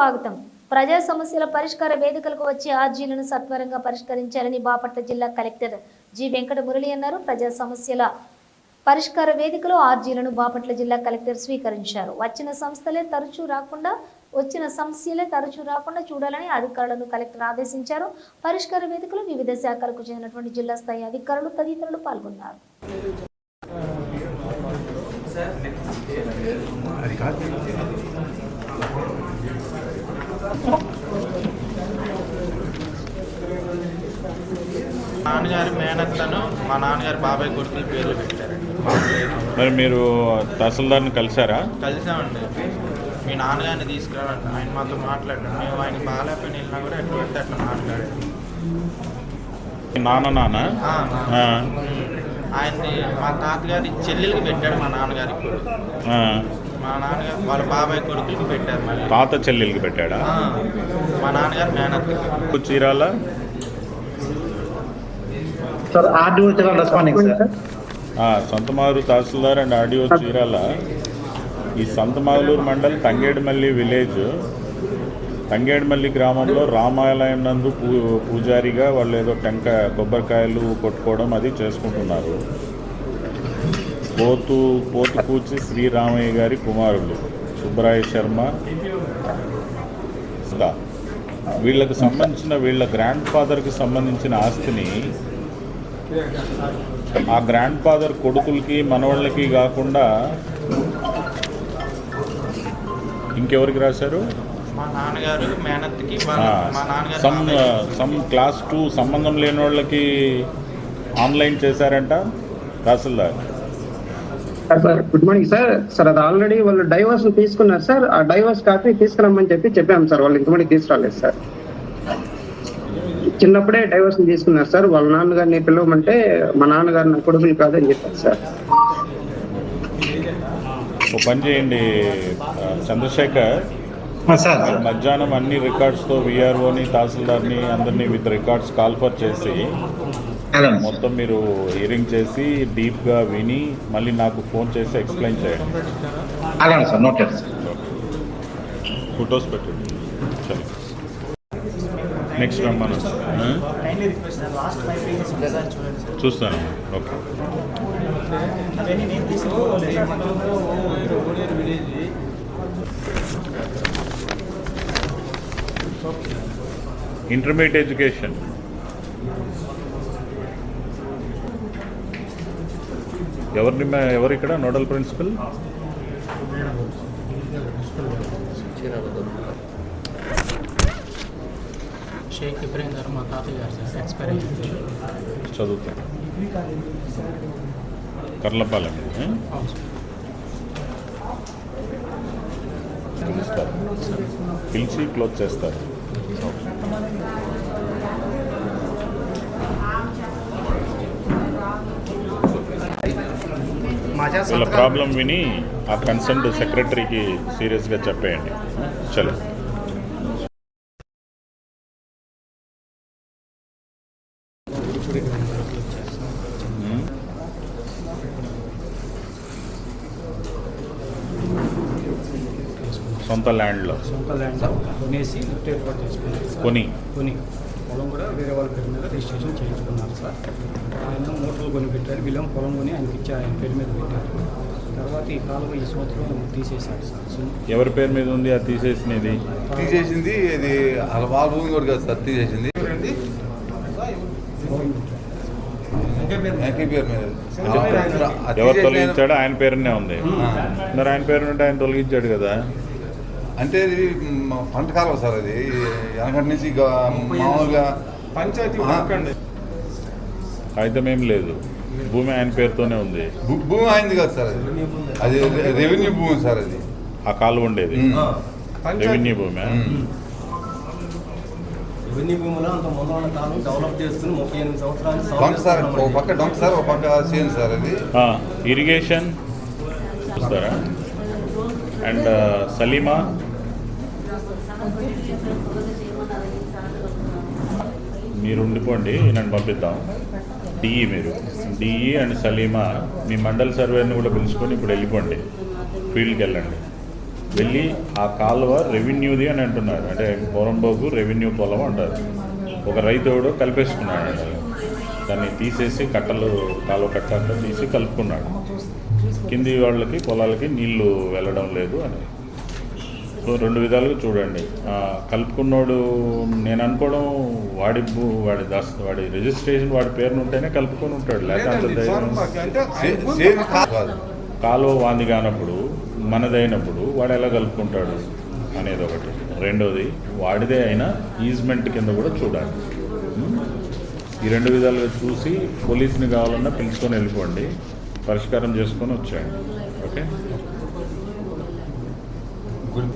స్వాగతం. ప్రజా సమస్యల పరిష్కార వేదికలకు వచ్చే ఆర్జీలను సత్వరంగా పరిష్కరించాలని బాపట్ల జిల్లా కలెక్టర్ జి. వెంకట మురళి అన్నారు. ప్రజా సమస్యల పరిష్కార వేదికలో ఆర్జీలను బాపట్ల జిల్లా కలెక్టర్ స్వీకరించారు. వచ్చిన సంస్థలే తరచూ రాకుండా వచ్చిన సమస్యలే తరచూ రాకుండా చూడాలని అధికారులను కలెక్టర్ ఆదేశించారు. పరిష్కార వేదికలో వివిధ శాఖలకు చెందినటువంటి జిల్లా స్థాయి అధికారులు తదితరులు పాల్గొన్నారు. నాన్నగారి మేనత్తను మా నాన్నగారి బాబాయ్ కొడుకుల పేర్లు పెట్టారండి. మరి మీరు తహసీల్దార్ని కలిసారా కలిసామండి. మీ నాన్నగారిని తీసుకురావాలంట. ఆయన మాతో మాట్లాడారు మేము ఆయన బాగాలేకపోయిన వెళ్ళినా కూడా ఎట్లా పెడితే అట్లా మాట్లాడారు నాన్న నాన్న? ఆయన్ని మా తాతగారి చెల్లెలకి పెట్టాడు మా నాన్నగారి. మా నాన్నగారు వాళ్ళ బాబాయ్ కొడుకులకి పెట్టారు మళ్ళీ. తాత చెల్లెలకి పెట్టాడా? మా నాన్నగారు మేనత్తకి. Chirala? Sir responding tahsildar and RDO Chirala. ఈ సంతమాగులూరు మండల్ తంగేడుమల్లి విలేజ్. తంగేడుమల్లి గ్రామంలో రామాలయం నందు పూ పూజారిగా వాళ్ళు ఏదో టెంకాయ కొబ్బరికాయలు కొట్టుకోవడం అది చేసుకుంటున్నారు. పోతు పోతుకూచి శ్రీరామయ్య గారి కుమారులు సుబ్బరాయ శర్మ వీళ్ళకి సంబంధించిన వీళ్ళ గ్రాండ్ ఫాదర్కి సంబంధించిన ఆస్తిని ఆ గ్రాండ్ ఫాదర్ కొడుకులకి మనవాళ్ళకి కాకుండా ఇంకెవరికి రాశారు? మా నాన్నగారు మేనత్తకి వాళ్ళ మా నాన్నగారు సమ్ క్లాస్ టూ సంబంధం లేని వాళ్ళకి ఆన్లైన్ చేశారంట? Tahsildar sir good morning sir sir అది ఆల్రెడీ వాళ్ళు డైవర్స్ తీసుకున్నారు. సార్ ఆ డైవర్స్ కాపీ తీసుకురమ్మని చెప్పి చెప్పాము సార్ వాళ్ళు ఇంతమంది తీసుకురాలేదు సార్ చిన్నప్పుడే డైవర్స్ తీసుకున్నారు సార్. వాళ్ళ నాన్నగారిని పిలవమంటే మా నాన్నగారు నా కొడుకులు కాదని చెప్పారు సార్. ఒక పని చేయండి చంద్రశేఖర్. సార్. మధ్యాహ్నం అన్ని రికార్డ్స్తో విఆర్ఓని తహసీల్దార్ని అందరినీ విత్ రికార్డ్స్ కాల్ఫర్ చేసి మొత్తం మీరు హియరింగ్ చేసి డీప్గా విని మళ్ళీ నాకు ఫోన్ చేసి ఎక్స్ప్లెయిన్ చేయండి. ఫొటోస్ పెట్టండి. సరే నెక్స్ట్ రమ్మను ఆ? Kindly request sir last five pages ఒకసారి చూడండి సార్ చూస్తాను. ఓకే ఇంటర్మీడియట్ ఎడ్యుకేషన్ ఎవరిని ఎవరు ఇక్కడ? Nodal principal? షేక్ ఇబ్రాహిం గారు మా తాతయ్య గారు సార్ ఎక్స్పైర్ చదువుతాను కర్లపాలెం పిలుస్తారు. పిలిచి క్లోజ్ చేస్తారు. వీళ్ళ ప్రాబ్లం విని ఆ కన్సర్న్ సెక్రటరీకి సీరియస్గా చెప్పేయండి. చలో. సొంత ల్యాండ్లో. సొంత ల్యాండ్ కొనేసి లిఫ్ట్ ఏర్పాటు చేసుకున్నారు సార్. కొని. కొని. పొలం కూడా వేరే వాళ్ళ పేరు మీద రిజిస్ట్రేషన్ చేయించుకున్నారు సార్. ఆయన మోటార్లు కొని పెట్టారు. వీళ్ళం పొలం కొని ఆయనకి ఇచ్చి ఆయన పేరు మీద పెట్టారు. తర్వాత ఈ కాలువ ఈ సంవత్సరం తీసేశాడు సార్. ఎవరి పేరు మీద ఉంది? అది తీసేసినది. తీసేసింది ఇది వాళ్ళ భూమి కూడా కాదు సార్ తీసేసింది. పేరు మీద. ఎవరు తొలగించాడో ఆయన పేరునే ఉంది. మరి ఆయన పేరు ఉంటే ఆయన తొలగించాడు కదా. అంటే ఇది మ, పంట కాలువ సార్ అది. వెనకటి నుంచి ఇక మామూలుగా పంచాయతీ కాగితం ఏం లేదు. భూమి ఆయన పేరుతోనే ఉంది. భూమి అయింది కదా సార్ అది. అది రెవెన్యూ భూమి సార్ అది. ఆ కాలువ ఉండేది. రెవెన్యూ భూమి? ఉమ్. ఇవన్నీ భూములు అంత మొదలైన కాలం డెవలప్ చేసుకుని ముప్పై ఎనిమిది సంవత్సరాలు సాగు డొంక సార్ ఒక. పక్క డొంక సార్ ఒక పక్క సార్ అది ఇరిగేషన్ చూస్తారా? అండ్ సలీమా మీరు ఉండిపోండి నన్ను పంపిద్దాం. డిఈ మీరు. డిఈ అండ్ సలీమా మీ మండల్ సర్వేని కూడా పిలుచుకొని ఇప్పుడు వెళ్ళిపోండి. ఫీల్డ్కి వెళ్ళండి. వెళ్ళి ఆ కాలువ రెవెన్యూది అని అంటున్నారు. అంటే పొరంబోకు రెవెన్యూ పొలం అంటారు. ఒక రైతు ఎవడో కలిపేసుకున్నాడు దాన్ని తీసేసి కట్టలు కాలువ కట్ట తీసి కలుపుకున్నాడు. కింది వాళ్ళకి పొలాలకి నీళ్ళు వెళ్ళడం లేదు అని. సో రెండు విధాలుగా చూడండి. కలుపుకున్నోడు నేను అనుకోవడం వాడి వాడి దస్ వాడి రిజిస్ట్రేషన్ వాడి పేరును ఉంటేనే కలుపుకొని ఉంటాడు. లేకపోతే కాలువ వాంది కానప్పుడు మనదైనప్పుడు వాడు ఎలా కలుపుకుంటాడు అనేది ఒకటి. రెండోది వాడిదే అయినా ఈజ్మెంట్ కింద కూడా చూడాలి? ఈ రెండు విధాలుగా చూసి పోలీస్ని కావాలన్నా పిలుచుకొని వెళ్ళిపోండి. పరిష్కారం చేసుకొని వచ్చేయండి. ఓకే? గుడ్.